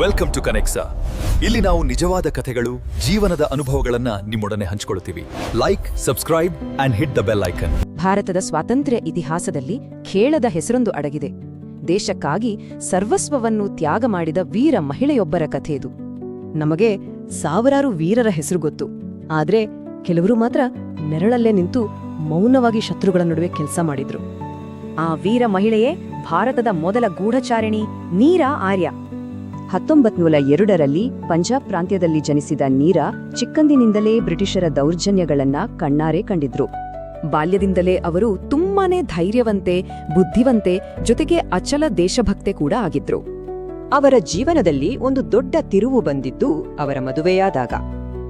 Welcome to ಕನೆಕ್ಸಾ ಇಲ್ಲಿ ನಾವು ನಿಜವಾದ ಕಥೆಗಳು, ಜೀವನದ ಅನುಭವಗಳನ್ನ ನಿಮ್ಮೊಡನೆ ಹಂಚಿಕೊಳ್ಳುತ್ತೀವಿ like subscribe and hit the bell icon ಭಾರತದ ಸ್ವಾತಂತ್ರ್ಯ ಇತಿಹಾಸದಲ್ಲಿ ಖೇಳದ ಹೆಸರೊಂದು ಅಡಗಿದೆ. ದೇಶಕ್ಕಾಗಿ ಸರ್ವಸ್ವವನ್ನು ತ್ಯಾಗ ಮಾಡಿದ ವೀರ ಮಹಿಳೆಯೊಬ್ಬರ ಕಥೆ ಇದು ನಮಗೆ ಸಾವಿರಾರು ವೀರರ ಹೆಸರು ಗೊತ್ತು. ಆದ್ರೆ ಕೆಲವರು ಮಾತ್ರ ನೆರಳಲ್ಲೇ ನಿಂತು ಮೌನವಾಗಿ ಶತ್ರುಗಳ ನಡುವೆ ಕೆಲಸ ಮಾಡಿದ್ರು. ಆ ವೀರ ಮಹಿಳೆಯೇ ಭಾರತದ ಮೊದಲ ಗೂಢಚಾರಿಣಿ ನೀರಾ ಆರ್ಯ. ಹತ್ತೊಂಬತ್ ನೂರ ಎರಡರಲ್ಲಿ ಪಂಜಾಬ್ ಪ್ರಾಂತ್ಯದಲ್ಲಿ ಜನಿಸಿದ ನೀರಾ ಚಿಕ್ಕಂದಿನಿಂದಲೇ ಬ್ರಿಟಿಷರ ದೌರ್ಜನ್ಯಗಳನ್ನ ಕಣ್ಣಾರೆ ಕಂಡಿದ್ರು. ಬಾಲ್ಯದಿಂದಲೇ ಅವರು ತುಂಬಾನೇ ಧೈರ್ಯವಂತೆ, ಬುದ್ಧಿವಂತೆ, ಜೊತೆಗೆ ಅಚಲ ದೇಶಭಕ್ತೆ ಕೂಡ ಆಗಿದ್ರು. ಅವರ ಜೀವನದಲ್ಲಿ ಒಂದು ದೊಡ್ಡ ತಿರುವು ಬಂದಿದ್ದು ಅವರ ಮದುವೆಯಾದಾಗ.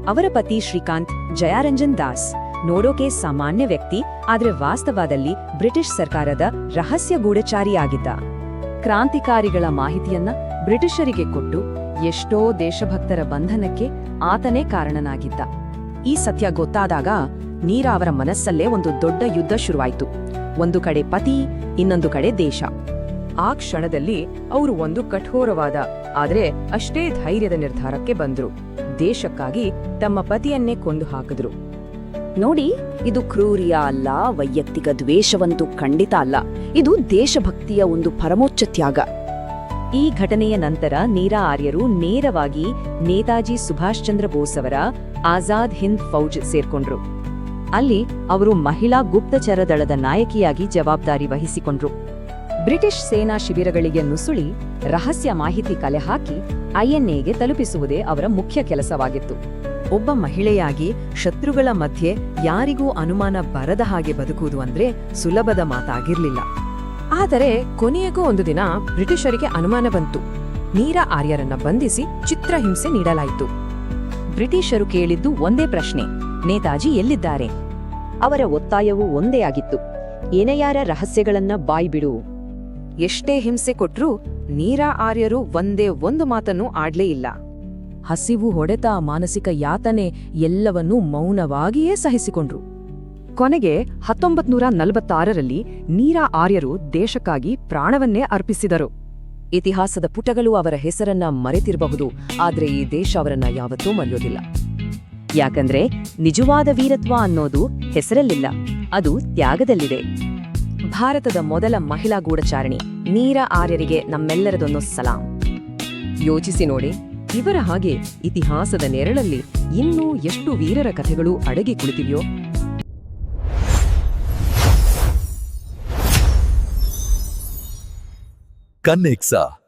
ಅವರ ಪತಿ ಶ್ರೀಕಾಂತ್ ಜಯಾರಂಜನ್ ದಾಸ್ ನೋಡೋಕೆ ಸಾಮಾನ್ಯ ವ್ಯಕ್ತಿ, ಆದರೆ ವಾಸ್ತವದಲ್ಲಿ ಬ್ರಿಟಿಷ್ ಸರ್ಕಾರದ ರಹಸ್ಯ ಗೂಢಚಾರಿಯಾಗಿದ್ದ. ಕ್ರಾಂತಿಕಾರಿಗಳ ಮಾಹಿತಿಯನ್ನ ಬ್ರಿಟಿಷರಿಗೆ ಕೊಟ್ಟು ಎಷ್ಟೋ ದೇಶಭಕ್ತರ ಬಂಧನಕ್ಕೆ ಆತನೇ ಕಾರಣನಾಗಿದ್ದ. ಈ ಸತ್ಯ ಗೊತ್ತಾದಾಗ ನೀರ ಅವರ ಮನಸ್ಸಲ್ಲೇ ಒಂದು ದೊಡ್ಡ ಯುದ್ಧ ಶುರುವಾಯಿತು. ಒಂದು ಕಡೆ ಪತಿ, ಇನ್ನೊಂದು ಕಡೆ ದೇಶ. ಆ ಕ್ಷಣದಲ್ಲಿ ಅವರು ಒಂದು ಕಠೋರವಾದ, ಆದರೆ ಅಷ್ಟೇ ಧೈರ್ಯದ ನಿರ್ಧಾರಕ್ಕೆ ಬಂದ್ರು. ದೇಶಕ್ಕಾಗಿ ತಮ್ಮ ಪತಿಯನ್ನೇ ಕೊಂದು ಹಾಕಿದ್ರು. ನೋಡಿ, ಇದು ಕ್ರೂರಿಯ ಅಲ್ಲ, ವೈಯಕ್ತಿಕ ದ್ವೇಷವಂತೂ ಖಂಡಿತ ಅಲ್ಲ. ಇದು ದೇಶಭಕ್ತಿಯ ಒಂದು ಪರಮೋಚ್ಚ ತ್ಯಾಗ. ಈ ಘಟನೆಯ ನಂತರ ನೀರಾ ಆರ್ಯರು ನೇರವಾಗಿ ನೇತಾಜಿ ಸುಭಾಷ್ ಚಂದ್ರ ಬೋಸ್ ಅವರ ಆಜಾದ್ ಹಿಂದ್ ಫೌಜ್ ಸೇರ್ಕೊಂಡ್ರು. ಅಲ್ಲಿ ಅವರು ಮಹಿಳಾ ಗುಪ್ತಚರ ದಳದ ನಾಯಕಿಯಾಗಿ ಜವಾಬ್ದಾರಿ ವಹಿಸಿಕೊಂಡ್ರು. ಬ್ರಿಟಿಷ್ ಸೇನಾ ಶಿಬಿರಗಳಿಗೆ ನುಸುಳಿ ರಹಸ್ಯ ಮಾಹಿತಿ ಕಲೆ ಹಾಕಿ ಐಎನ್ಎಗೆ ತಲುಪಿಸುವುದೇ ಅವರ ಮುಖ್ಯ ಕೆಲಸವಾಗಿತ್ತು. ಒಬ್ಬ ಮಹಿಳೆಯಾಗಿ ಶತ್ರುಗಳ ಮಧ್ಯೆ ಯಾರಿಗೂ ಅನುಮಾನ ಬರದ ಹಾಗೆ ಬದುಕುವುದು ಅಂದ್ರೆ ಸುಲಭದ ಮಾತಾಗಿರ್ಲಿಲ್ಲ. ಆದರೆ ಕೊನೆಯಗೂ ಒಂದು ದಿನ ಬ್ರಿಟಿಷರಿಗೆ ಅನುಮಾನ ಬಂತು. ನೀರ ಆರ್ಯರನ್ನ ಬಂಧಿಸಿ ಚಿತ್ರಹಿಂಸೆ ನೀಡಲಾಯಿತು. ಬ್ರಿಟಿಷರು ಕೇಳಿದ್ದು ಒಂದೇ ಪ್ರಶ್ನೆ, ನೇತಾಜಿ ಎಲ್ಲಿದ್ದಾರೆ? ಅವರ ಒತ್ತಾಯವೂ ಒಂದೇ ಆಗಿತ್ತು. ಏನೆಯಾರ ರಹಸ್ಯಗಳನ್ನ ಬಾಯ್ಬಿಡು ಎಷ್ಟೇ ಹಿಂಸೆ ಕೊಟ್ರೂ ನೀರಾ ಆರ್ಯರು ಒಂದೇ ಒಂದು ಮಾತನ್ನು ಆಡ್ಲೇ ಇಲ್ಲ. ಹಸಿವು ಹೊಡೆತ ಮಾನಸಿಕ ಯಾತನೆ ಎಲ್ಲವನ್ನೂ ಮೌನವಾಗಿಯೇ ಸಹಿಸಿಕೊಂಡ್ರು. ಕೊನೆಗೆ ಹತ್ತೊಂಬತ್ ನೂರ ನಲವತ್ತಾರರಲ್ಲಿ ನೀರಾ ಆರ್ಯರು ದೇಶಕ್ಕಾಗಿ ಪ್ರಾಣವನ್ನೇ ಅರ್ಪಿಸಿದರು. ಇತಿಹಾಸದ ಪುಟಗಳು ಅವರ ಹೆಸರನ್ನ ಮರೆತಿರಬಹುದು, ಆದರೆ ಈ ದೇಶ ಅವರನ್ನ ಯಾವತ್ತೂ ಮರೆಯೋದಿಲ್ಲ. ಯಾಕಂದ್ರೆ ನಿಜವಾದ ವೀರತ್ವ ಅನ್ನೋದು ಹೆಸರಲ್ಲಿಲ್ಲ, ಅದು ತ್ಯಾಗದಲ್ಲಿದೆ. ಭಾರತದ ಮೊದಲ ಮಹಿಳಾ ಗೂಢಚಾರಣಿ ನೀರ ಆರ್ಯರಿಗೆ ನಮ್ಮೆಲ್ಲರದೊಂದು ಸಲಾಂ. ಯೋಚಿಸಿ ನೋಡಿ, ಇವರ ಹಾಗೆ ಇತಿಹಾಸದ ನೆರಳಲ್ಲಿ ಇನ್ನೂ ಎಷ್ಟು ವೀರರ ಕಥೆಗಳು ಅಡಗಿ ಕುಳಿತಿವೆಯೋ कनेक्सा।